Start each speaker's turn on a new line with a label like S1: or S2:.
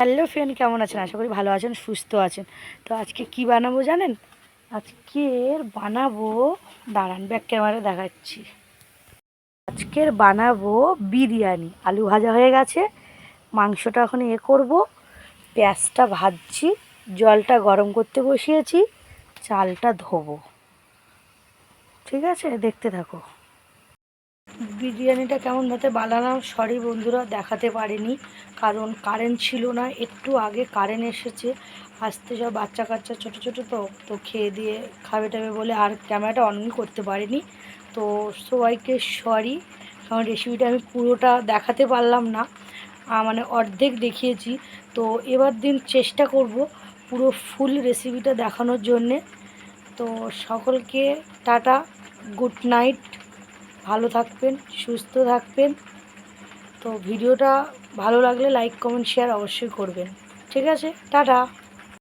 S1: Hello friend কেমন আছেন? আশা করি ভালো আছেন, সুস্থ আছেন। তো আজকে কি বানাবো জানেন? আজকের বানাবো, দাঁড়ান ব্যাক ক্যামেরা দেখাচ্ছি। আজকের বানাবো বিরিয়ানি। আলু ভাজা হয়ে গেছে, মাংসটা এখন এ করব। পেঁয়াজটা ভাজছি, জলটা গরম করতে বসিয়েছি, চালটা ধোবো। ঠিক আছে? দেখতে থাকো। বিরিয়ানিটা কেমন ভাবে বানালাম সরি বন্ধুরা, দেখাতে পারিনি, কারণ কারেন্ট ছিল না, একটু আগে কারেন্ট এসেছে আসতে সব বাচ্চা কাচ্চা ছোটো ছোটো তো তো খেয়ে দিয়ে খাবে টাবে বলে আর ক্যামেরাটা অন করতে পারিনি, তো সবাইকে সরি কারণ রেসিপিটা আমি পুরোটা দেখাতে পারলাম না মানে অর্ধেক দেখিয়েছি, তো এবার দিন চেষ্টা করব পুরো ফুল রেসিপিটা দেখানোর জন্যে, তো সকলকে টাটা গুড নাইট ভালো থাকবেন, সুস্থ থাকবেন। তো ভিডিওটা ভালো লাগলে লাইক কমেন্ট শেয়ার অবশ্যই করবেন। ঠিক আছে, টাটা।